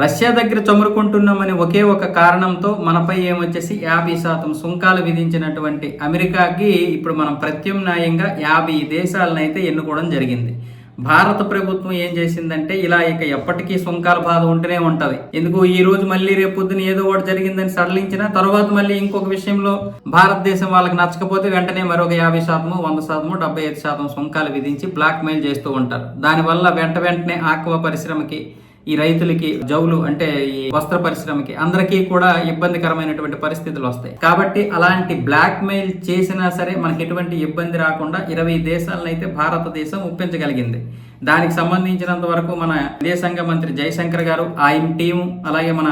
Russia దగ్గర చమురుకుంటున్నామని ఒకే ఒక కారణంతో మనపై ఏమొచ్చేసి యాభై శాతం సుంకాలు విధించినటువంటి అమెరికాకి ఇప్పుడు మనం ప్రత్యామ్నాయంగా యాభై దేశాలనైతే ఎన్నుకోవడం జరిగింది. భారత ప్రభుత్వం ఏం చేసిందంటే ఇలా ఇక ఎప్పటికీ సుంకాల బాధ ఉంటూనే ఉంటది. ఎందుకు ఈ రోజు మళ్ళీ రేపు పొద్దున ఏదో ఒకటి జరిగిందని సడలించిన తర్వాత మళ్ళీ ఇంకొక విషయంలో భారతదేశం వాళ్ళకి నచ్చకపోతే వెంటనే మరొక యాభై శాతము వంద శాతము డెబ్బై ఐదు శాతం సుంకాలు విధించి బ్లాక్ మెయిల్ చేస్తూ ఉంటారు. దానివల్ల వెంట వెంటనే ఆక్వా పరిశ్రమకి ఈ రైతులకి జౌలు అంటే ఈ వస్త్ర పరిశ్రమకి అందరికీ కూడా ఇబ్బందికరమైనటువంటి పరిస్థితులు వస్తాయి. కాబట్టి అలాంటి బ్లాక్ మెయిల్ చేసినా సరే మనకి ఎటువంటి ఇబ్బంది రాకుండా ఇరవై దేశాలను అయితే భారతదేశం ఒప్పించగలిగింది. దానికి సంబంధించినంత వరకు మన విదేశాంగ మంత్రి జయశంకర్ గారు ఆయన టీము అలాగే మన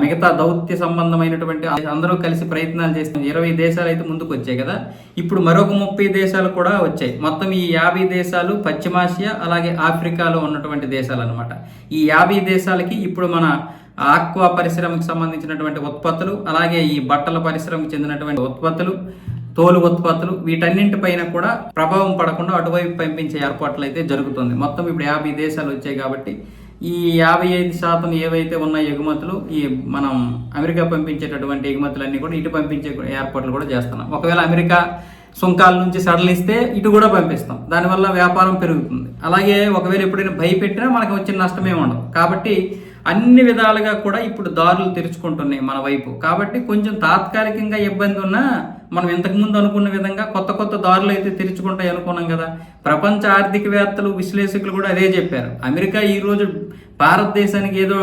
మిగతా దౌత్య సంబంధమైనటువంటి అందరూ కలిసి ప్రయత్నాలు చేసిన ఇరవై దేశాలు అయితే ముందుకు వచ్చాయి కదా. ఇప్పుడు మరొక ముప్పై దేశాలు కూడా వచ్చాయి. మొత్తం ఈ యాభై దేశాలు పశ్చిమాసియా అలాగే ఆఫ్రికాలో ఉన్నటువంటి దేశాలు అనమాట ఈ యాభై దేశాలకి ఇప్పుడు మన ఆక్వా పరిశ్రమకు సంబంధించినటువంటి ఉత్పత్తులు అలాగే ఈ బట్టల పరిశ్రమకు చెందినటువంటి ఉత్పత్తులు తోలు ఉత్పత్తులు వీటన్నింటిపైన కూడా ప్రభావం పడకుండా అటువైపు పంపించే ఏర్పాట్లు అయితే జరుగుతుంది. మొత్తం ఇప్పుడు యాభై దేశాలు వచ్చాయి కాబట్టి ఈ యాభై ఐదు శాతం ఏవైతే ఉన్న ఎగుమతులు ఈ మనం అమెరికా పంపించేటటువంటి ఎగుమతులన్నీ కూడా ఇటు పంపించే ఏర్పాట్లు కూడా చేస్తున్నాం. ఒకవేళ అమెరికా సుంకాల నుంచి సడలిస్తే ఇటు కూడా పంపిస్తాం. దానివల్ల వ్యాపారం పెరుగుతుంది. అలాగే ఒకవేళ ఎప్పుడైనా భయపెట్టినా మనకు వచ్చిన నష్టమే ఉండదు. కాబట్టి అన్ని విధాలుగా కూడా ఇప్పుడు దారులు తెరుచుకుంటున్నాయి మన వైపు. కాబట్టి కొంచెం తాత్కాలికంగా ఇబ్బంది ఉన్నా మనం ఇంతకుముందు అనుకున్న విధంగా కొత్త కొత్త దారులు అయితే తెరుచుకుంటాయి అనుకున్నాం కదా. ప్రపంచ ఆర్థికవేత్తలు విశ్లేషకులు కూడా అదే చెప్పారు. అమెరికా ఈరోజు భారతదేశానికి ఏదో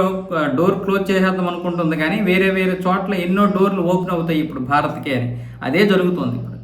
డోర్ క్లోజ్ చేసేద్దాం అనుకుంటుంది కానీ వేరే వేరే చోట్ల ఎన్నో డోర్లు ఓపెన్ అవుతాయి ఇప్పుడు భారత్కే అని. అదే జరుగుతుంది ఇప్పుడు.